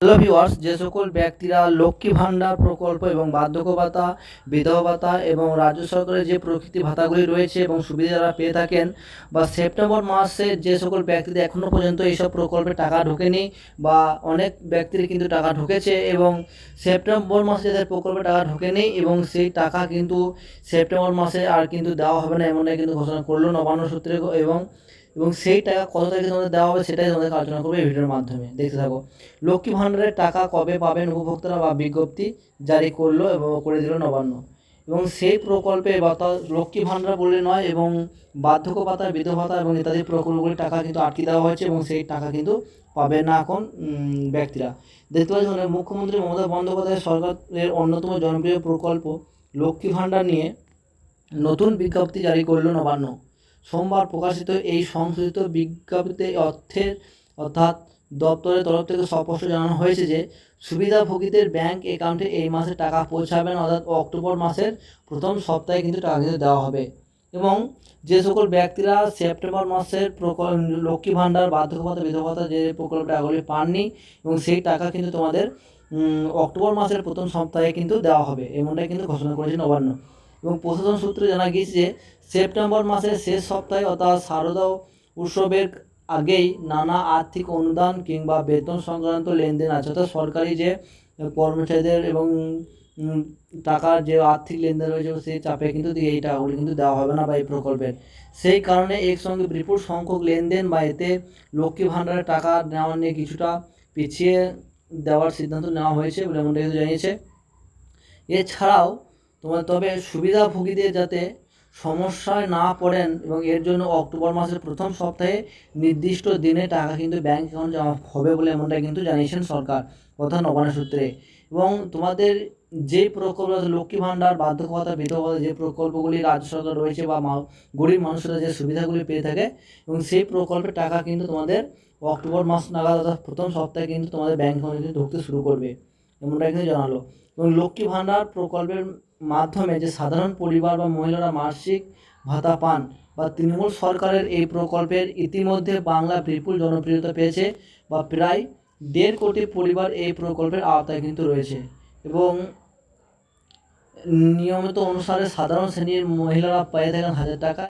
Hello viewers যে সকল ব্যক্তিরা লক্ষ্মী ভাণ্ডার প্রকল্প এবং বার্ধক্য ভাতা বিধবা ভাতা এবং রাজ্য সরকারের যে প্রকৃতি ভাতাগুলি রয়েছে এবং সুবিধা যারা পেয়ে থাকেন, বা সেপ্টেম্বর মাসে যে সকল ব্যক্তিদের এখনও পর্যন্ত এইসব প্রকল্পে টাকা ঢোকেনি, বা অনেক ব্যক্তির কিন্তু টাকা ঢুকেছে এবং সেপ্টেম্বর মাসে যাদের প্রকল্পে টাকা ঢোকেনি এবং সেই টাকা কিন্তু সেপ্টেম্বর মাসে আর কিন্তু দেওয়া হবে না এমনটাই কিন্তু ঘোষণা করল নবান্ন সূত্রে এবং এবং সেই টাকা কত তারিখে তোমাদের দেওয়া হবে সেটাই তোমাদের আলোচনা করব এই ভিডিওর মাধ্যমে। দেখতে থাকো। লক্ষ্মী ভাণ্ডারের টাকা কবে পাবেন উপভোক্তারা বা বিজ্ঞপ্তি জারি করল এবং করে দিল নবান্ন। এবং সেই প্রকল্পে লক্ষ্মী ভাণ্ডার বলে নয় এবং বার্ধক্য ভাতা বিধবা ভাতা এবং ইত্যাদি প্রকল্পগুলির টাকা কিন্তু আটকে দেওয়া হয়েছে এবং সেই টাকা কিন্তু পাবে না এখন ব্যক্তিরা। দেখতে পাচ্ছেন মানে মুখ্যমন্ত্রী মমতা বন্দ্যোপাধ্যায় সরকারের অন্যতম জনপ্রিয় প্রকল্প লক্ষ্মী ভাণ্ডার নিয়ে নতুন বিজ্ঞপ্তি জারি করল নবান্ন। সোমবার প্রকাশিত এই সংশোধিত বিজ্ঞপ্তিতে অর্থের, অর্থাৎ দপ্তরের তরফ থেকে স্পষ্ট জানানো হয়েছে যে, সুবিধাভোগীদের ব্যাংক অ্যাকাউন্টে এই মাসে টাকা পৌঁছাবে না অর্থাৎ অক্টোবর মাসের প্রথম সপ্তাহে কিন্তু টাকা কিন্তু দেওয়া হবে। এবং যে সকল ব্যক্তিরা সেপ্টেম্বর মাসের প্রকল্প লক্ষ্মী ভাণ্ডার বার্ধক্য ভাতা বিধবা ভাতা যে প্রকল্প টাকাগুলি পাননি এবং সেই টাকা কিন্তু তোমাদের অক্টোবর মাসের প্রথম সপ্তাহে কিন্তু দেওয়া হবে। এমনটাই কিন্তু ঘোষণা করেছে নবান্ন এবং প্রশাসন সূত্রে জানা গিয়েছে যে, সেপ্টেম্বর মাসের শেষ সপ্তাহে অর্থাৎ শারদা উৎসবের আগেই নানা আর্থিক অনুদান কিংবা বেতন সংক্রান্ত লেনদেন আছে। অর্থাৎ সরকারি যে কর্মচারীদের এবং টাকার যে আর্থিক লেনদেন রয়েছে, সেই চাপে কিন্তু এই টাকাগুলি কিন্তু দেওয়া হবে না বা এই প্রকল্পের। সেই কারণে একসঙ্গে বিপুল সংখ্যক লেনদেন বা এতে লক্ষ্মী ভাণ্ডারের টাকা নেওয়া নিয়ে কিছুটা পিছিয়ে দেওয়ার সিদ্ধান্ত নেওয়া হয়েছে বলে এমনটা জানিয়েছে। এছাড়াও তোমার তবে সুবিধাভোগীদের যাতে সমস্যায় না পড়েন এবং এর জন্য অক্টোবর মাসের প্রথম সপ্তাহে নির্দিষ্ট দিনে টাকা কিন্তু ব্যাংক অ্যাকাউন্ট জমা হবে বলে এমনটা কিন্তু জানিয়েছেন সরকার, কথা নবান্ন সূত্রে। এবং তোমাদের যে প্রকল্প লক্ষ্মী ভাণ্ডার বার্ধক্য ভাতা বিধবা যে প্রকল্পগুলি রাজ্য সরকার রয়েছে বা গরিব মানুষরা যে সুবিধাগুলি পেয়ে থাকে, এবং সেই প্রকল্পের টাকা কিন্তু তোমাদের অক্টোবর মাস নাগাদ প্রথম সপ্তাহে কিন্তু তোমাদের ব্যাংক অ্যাকাউন্টে ঢুকতে শুরু করবে। এমনটা কিন্তু জানালো। এবং লক্ষ্মী ভাণ্ডার প্রকল্পের মাধ্যমে যে সাধারণ পরিবার বা মহিলারা মাসিক ভাতা পান বা তৃণমূল সরকারের এই প্রকল্পের ইতিমধ্যে বাংলা বিপুল জনপ্রিয়তা পেয়েছে বা প্রায় দেড় কোটি পরিবার এই প্রকল্পের আওতায় কিন্তু রয়েছে। এবং নিয়মিত অনুসারে সাধারণ শ্রেণির মহিলারা পেয়ে থাকেন হাজার টাকা।